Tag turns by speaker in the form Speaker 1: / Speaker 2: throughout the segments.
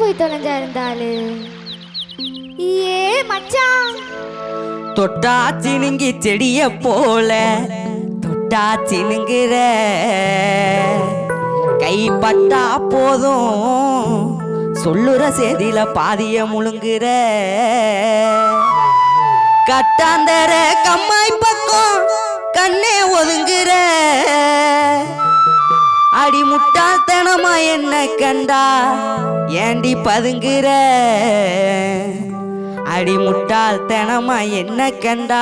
Speaker 1: போய் தொலைஞ்சா இருந்தாளு? ஏ மச்சான்.
Speaker 2: தொட்டா சினுங்கி செடிய போல தொட்டா சினுங்குற கைப்பட்டா போதும் சொல்லுற செய்தியில பாதிய முழுங்குற. கட்டாந்தர கம்மாய் பக்கம் அடி முட்டாள்தனமா என்ன கண்டா? ஏண்டி பதுங்குற? அடி முட்டாள்தனமா என்ன கண்டா?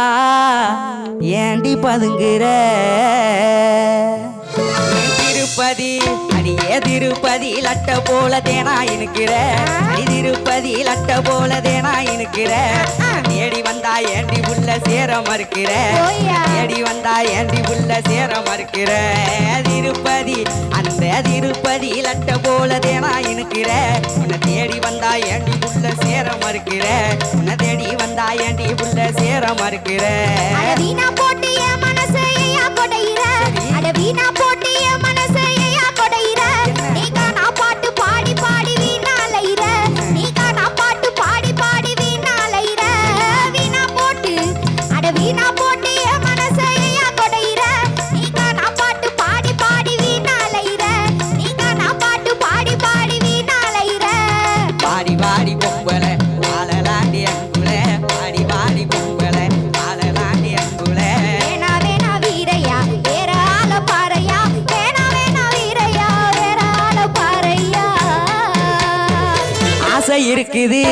Speaker 2: ஏண்டி பதுங்குற? திருப்பதி அடியே திருப்பதி லட்ட போல தேனா இருக்கிற அடி திருப்பதி லட்ட போல தேனா இருக்கிற தேடி வந்த ஏண்டி உள்ள சேர மறுக்கிற. தேடி வந்தா ஏண்டி உள்ள சேர மறுக்கிற? திருப்பதி அந்த திருப்பதி லட்ட போல தேனா இனுக்கிற உன்னை தேடி வந்தா ஏண்டி உள்ள சேர மறுக்கிற? உன்னை தேடி வந்தா ஏண்டி உள்ள சேர மறுக்கிற?
Speaker 1: போட்டு என் மனசை போட்டு
Speaker 2: இருக்குது.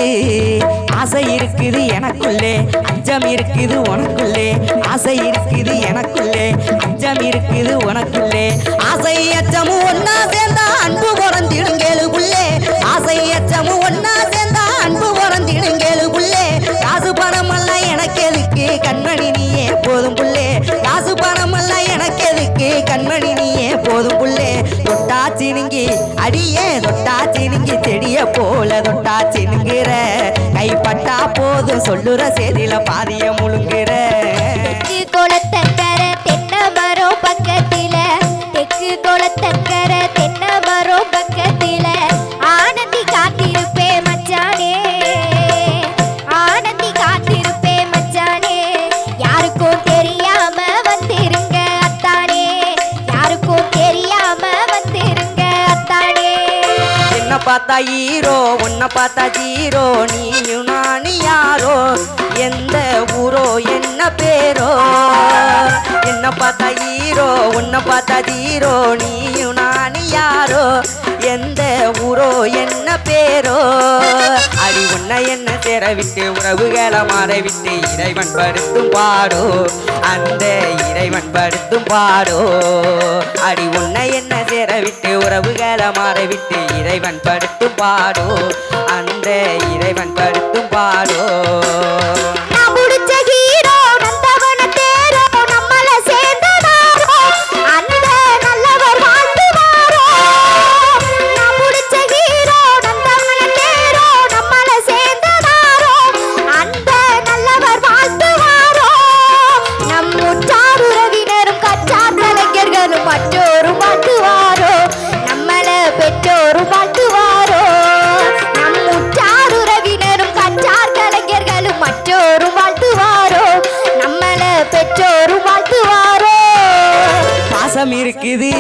Speaker 2: ஆசை இருக்குது எனக்குள்ளே. அஞ்சம் இருக்குது உனக்குள்ளே. ஆசை இருக்குது எனக்குள்ளே. அஞ்சம் இருக்குது உனக்குள்ளே. ஆசை அச்சமும் ஒன்னா சேர்ந்தா அன்பு பிறந்திடுங்கேளுக்குள்ளே ஆசை அச்சமும் ஒன்னா சேர்ந்தா அன்பு பிறந்திடுங்கேளுக்குள்ளே காசு பணம் அல்ல எனக்கு எதுக்கு கண்மணி நீயே போதும் புள்ளே. காசு பணம் அல்ல எனக்கு எதுக்கு கண்மணி நீயே போதும் புள்ளே. சினுங்கி அடியே தொட்டா சினுங்கி செடிய போல தொட்டா சினுங்கிற. கைப்பட்டா போதும் சொல்லுற செய்தியில பாதிய முழுங்குற.
Speaker 1: தெற்கு
Speaker 2: உன்னை பார்த்தா ஜீரோ நீயும் நானு யாரோ? எந்த ஊரோ என்ன பேரோ? என்ன பார்த்தா ஹீரோ உன்னை பார்த்தா ஜீரோ நீயும் நானு யாரோ? எந்த ஊரோ என்ன பேரோ? அடி உன்னை என்ன சேர விட்டு உறவுகளை மாறவிட்டு இறைவன் படுத்தும் பாடோ? அந்த இறைவன் படுத்தும் பாடோ? அடி உன்னை என்ன சேர விட்டு உறவுகளை மாறவிட்டு இறைவன் படுத்தும் பாடோ? அந்த இறைவன் படுத்தும் பாடோ? பாசம் இருக்குது.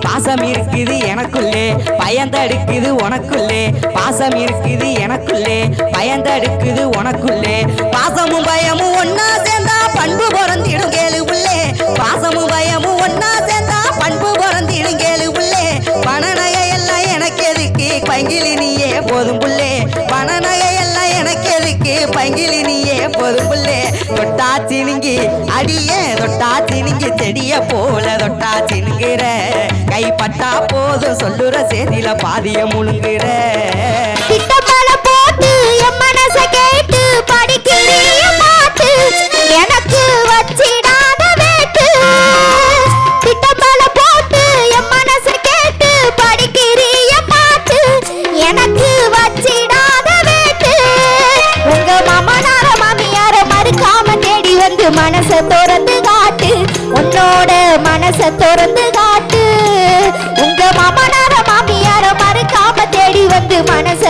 Speaker 2: பாசம் இருக்குது எனக்குள்ளே. பயந்தடுக்குது உனக்குள்ளே. பாசம் இருக்குது எனக்குள்ளே. பயந்தடுக்குது உனக்குள்ளே. பாசமும் பயமும் ஒன்னா சேர்ந்தா பண்பு பிறந்திடும் கேளு உள்ளே. பாசமும் பயமும் ஒன்னா சேர்ந்தா பண்பு பிறந்திடும் கேளு உள்ளே. பணநகை எல்லாம் எனக்கு எதுக்கு? பங்கிலி நீயே போதும் புள்ளே. பணநகை எல்லாம் எனக்கு எதுக்கு? பங்கிலி நீயே போதும் புள்ளே. தொட்டா திணுங்கி அடியே தொட்டா திணிஞ்சு செடிய போல தொட்டா திணுங்கிற கைப்பட்டா போதும் சொல்லுற செய்தியில பாதிய முழுங்குற.
Speaker 1: திட்டமல எனக்கு வச்சு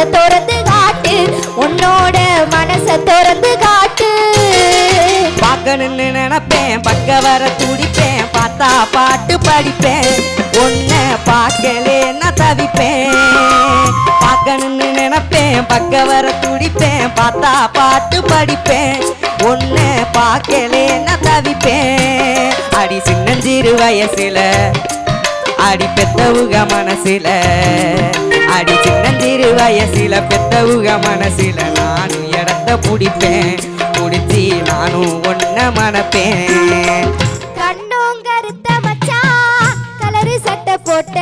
Speaker 1: மனச திறந்து காட்டு. உன்னோட மனச திறந்து காட்டு.
Speaker 2: பார்க்கணும்னு நினைப்பேன் பக்க வர துடிப்பேன் பார்த்தா பாட்டு படிப்பேன். உன்னை பார்க்கலேன்னா தவிப்பேன்? பார்க்கணும்னு நினைப்பேன் பக்க வர துடிப்பேன் பார்த்தா பாட்டு படிப்பேன். உன்னை பார்க்கலேன்னா தவிப்பேன்? அடி சின்னஞ்சிறு வயசுல அடி பெத்தவுக மனசுல அடி சிறு வயசில பெத்தவுக மனசுல நானும் இடத்த பிடிப்பேன். பிடிச்சி நானும் ஒன்ன மணப்பேன்
Speaker 1: கண்ணோம் கருத்த மச்சா கலரு சட்டை போட்ட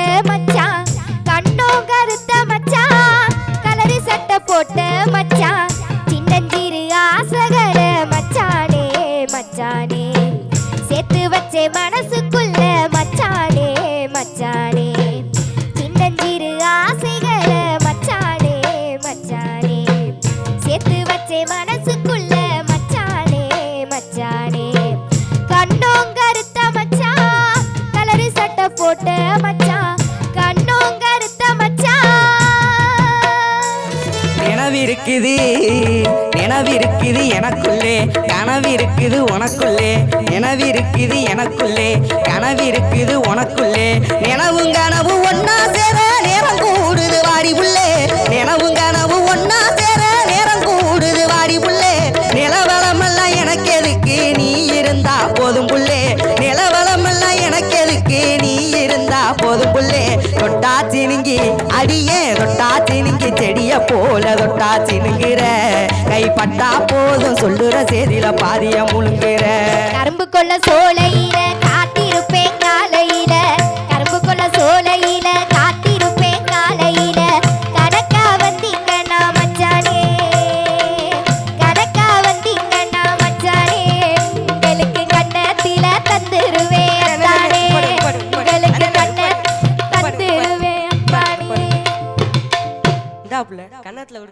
Speaker 1: மச்சான் கண்ணோம் கருத்த மச்சான்
Speaker 2: நினைவிருக்குது எனக்குள்ளே கனவிருக்குது உனக்குள்ளே நினைவிருக்குது எனக்குள்ளே கனவிருக்குது உனக்குள்ளே நினவும் கனவு ஒன்று பட்டா போதும். சொல்லுற செய்தியில பாதிய முழுங்குற.
Speaker 1: கரும்பு கொள்ள சோலையில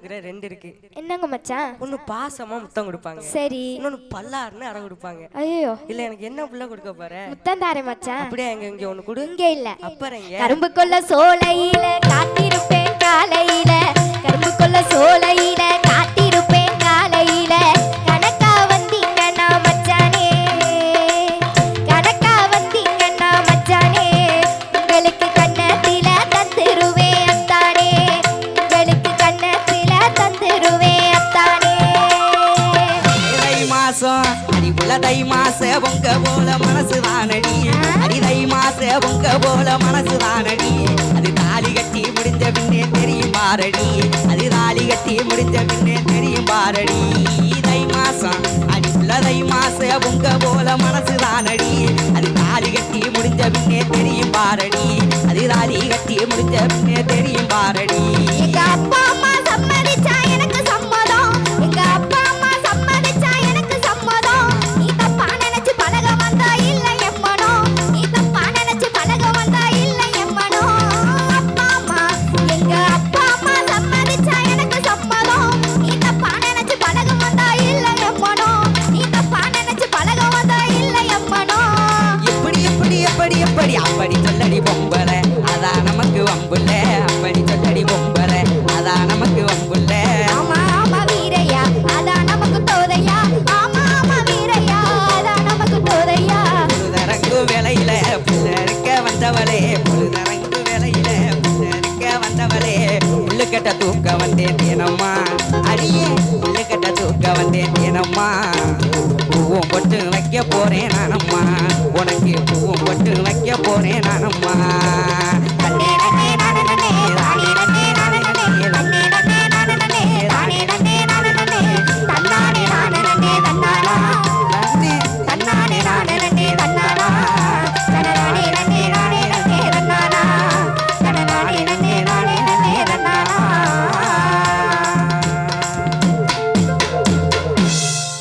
Speaker 3: கொடுக்குற ரெண்டு இருக்கு.
Speaker 1: என்னங்க மச்சான்?
Speaker 3: ஒன்னு பாசமா முத்தம் கொடுப்பாங்க.
Speaker 1: சரி.
Speaker 3: இன்னொன்னு பல்லாருன்னு அடம் கொடுப்பாங்க.
Speaker 1: ஐயோ
Speaker 3: இல்ல எனக்கு என்ன புள்ள கொடுக்க போற?
Speaker 1: முத்தந்தாரே மச்சான்.
Speaker 3: அப்படியே எங்க இங்க ஒண்ணு கொடு.
Speaker 1: இங்க இல்ல.
Speaker 3: அப்புறம்
Speaker 1: கரும்பு கொள்ள சோலையில காத்திருப்பேன் காலையில. கரும்பு கொள்ள சோலையில
Speaker 2: மனசு தானடி அடி மாச உங்க போல மனசு தானடி அது தாலி கட்டி முடிஞ்ச பின்னே தெரியும் பாரடி. அது தாலி கட்டி முடிஞ்ச பின்னே தெரியும் பாரடி. இதை மாசம் அடி புல மாச உங்க போல மனசு தானடி அது தாலி கட்டி முடிஞ்ச பின்னே தெரியும் பாரடி. அது தாலி கட்டி முடிஞ்ச பின்னே தெரியும் பாரடி. எப்படி அப்படி சொல்லடி பொம்பளை? அதான் நமக்கு வம்புல அப்படி சொல்லடி பொம்பளை. உள்ளுக்கட்ட தூக்க வந்தேன் தினம்மா அடியே உள்ளுக்கட்ட தூக்க வந்தேன் தினம்மா பூவும் பொட்டு வைக்க போறேன் நானம்மா. உனக்கு பூவும் பொட்டு வைக்க போறேன் நானம்மா.